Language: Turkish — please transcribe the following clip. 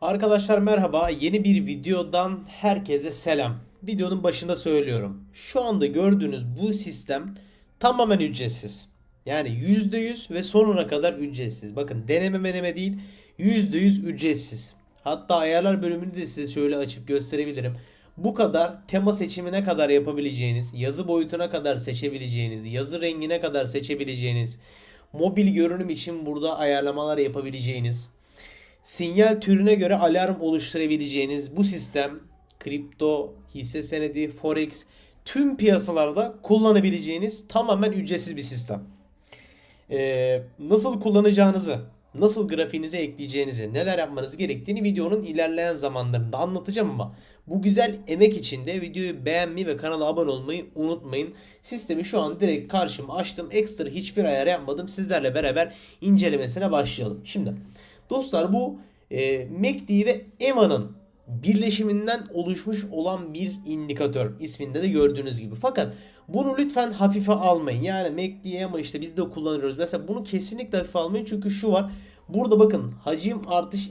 Arkadaşlar merhaba. Yeni bir videodan herkese selam. Videonun başında söylüyorum. Şu anda gördüğünüz bu sistem tamamen ücretsiz. Yani %100 ve sonuna kadar ücretsiz. Bakın deneme meneme değil %100 ücretsiz. Hatta ayarlar bölümünü de size şöyle açıp gösterebilirim. Bu kadar tema seçimine kadar yapabileceğiniz, yazı boyutuna kadar seçebileceğiniz, yazı rengine kadar seçebileceğiniz, mobil görünüm için burada ayarlamalar yapabileceğiniz, sinyal türüne göre alarm oluşturabileceğiniz bu sistem kripto, hisse senedi, forex tüm piyasalarda kullanabileceğiniz tamamen ücretsiz bir sistem. Ee, nasıl kullanacağınızı, nasıl grafiğinize ekleyeceğinizi, neler yapmanız gerektiğini videonun ilerleyen zamanlarında anlatacağım ama bu güzel emek için de videoyu beğenmeyi ve kanala abone olmayı unutmayın. Sistemi şu an direkt karşıma açtım. Ekstra hiçbir ayar yapmadım. Sizlerle beraber incelemesine başlayalım. Şimdi dostlar bu e, MACD ve EMA'nın birleşiminden oluşmuş olan bir indikatör isminde de gördüğünüz gibi. Fakat bunu lütfen hafife almayın. Yani MACD ama işte biz de kullanıyoruz. Mesela bunu kesinlikle hafife almayın çünkü şu var. Burada bakın hacim artış